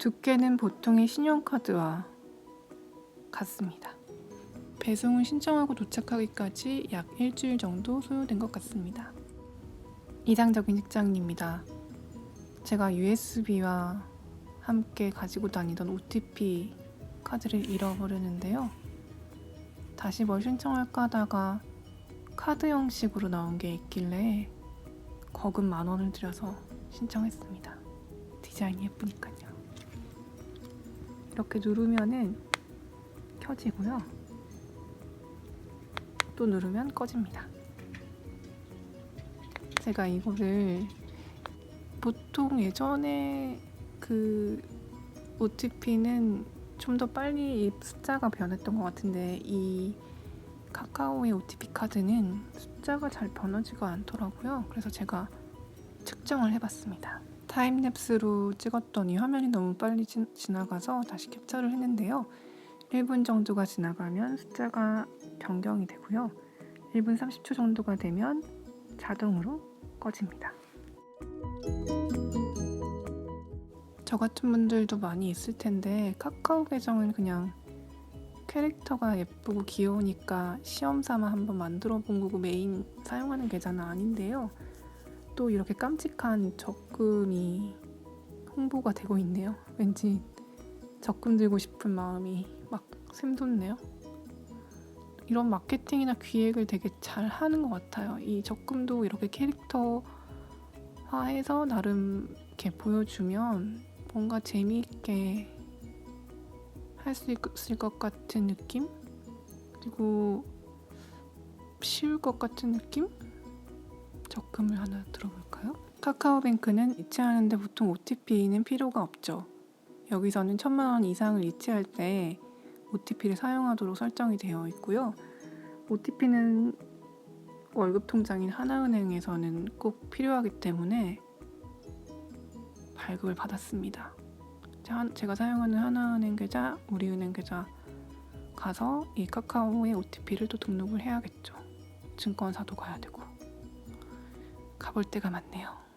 두께는 보통의 신용카드와 같습니다. 배송을 신청하고 도착하기까지 약 일주일 정도 소요된 것 같습니다. 이상적인 직장인입니다. 제가 USB와 함께 가지고 다니던 OTP 카드를 잃어버렸는데요. 다시 뭘 신청할까 하다가 카드 형식으로 나온 게 있길래 거금 만 원을 들여서 신청했습니다. 디자인이 예쁘니까요. 이렇게 누르면은 켜지고요. 또 누르면 꺼집니다. 제가 이거를 보통 예전에 그 OTP는 좀 더 빨리 이 숫자가 변했던 것 같은데 이 카카오의 OTP 카드는 숫자가 잘 변하지가 않더라고요. 그래서 제가 측정을 해봤습니다. 타임랩스로 찍었더니 화면이 너무 빨리 지, 지나가서 다시 캡처를 했는데요. 1분 정도가 지나가면 숫자가 변경이 되고요. 1분 30초 정도가 되면 자동으로 꺼집니다. 저 같은 분들도 많이 있을 텐데 카카오 계정은 그냥 캐릭터가 예쁘고 귀여우니까 시험 삼아 한번 만들어 본 거고 메인 사용하는 계좌는 아닌데요. 또 이렇게 깜찍한 적금이 홍보가 되고 있네요. 왠지 적금 들고 싶은 마음이 막 샘솟네요. 이런 마케팅이나 기획을 되게 잘 하는 것 같아요. 이 적금도 이렇게 캐릭터화해서 나름 이렇게 보여주면 뭔가 재미있게 할 수 있을 것 같은 느낌? 그리고 쉬울 것 같은 느낌? 적금을 하나 들어볼까요? 카카오뱅크는 이체하는데 보통 OTP는 필요가 없죠. 여기서는 천만 원 이상을 이체할 때 OTP를 사용하도록 설정이 되어 있고요. OTP는 월급 통장인 하나은행에서는 꼭 필요하기 때문에 발급을 받았습니다. 제- 제가 사용하는 하나은행 계좌, 우리은행 계좌 가서 이 카카오의 OTP를 또 등록을 해야겠죠. 증권사도 가야 되고 가볼 데가 많네요.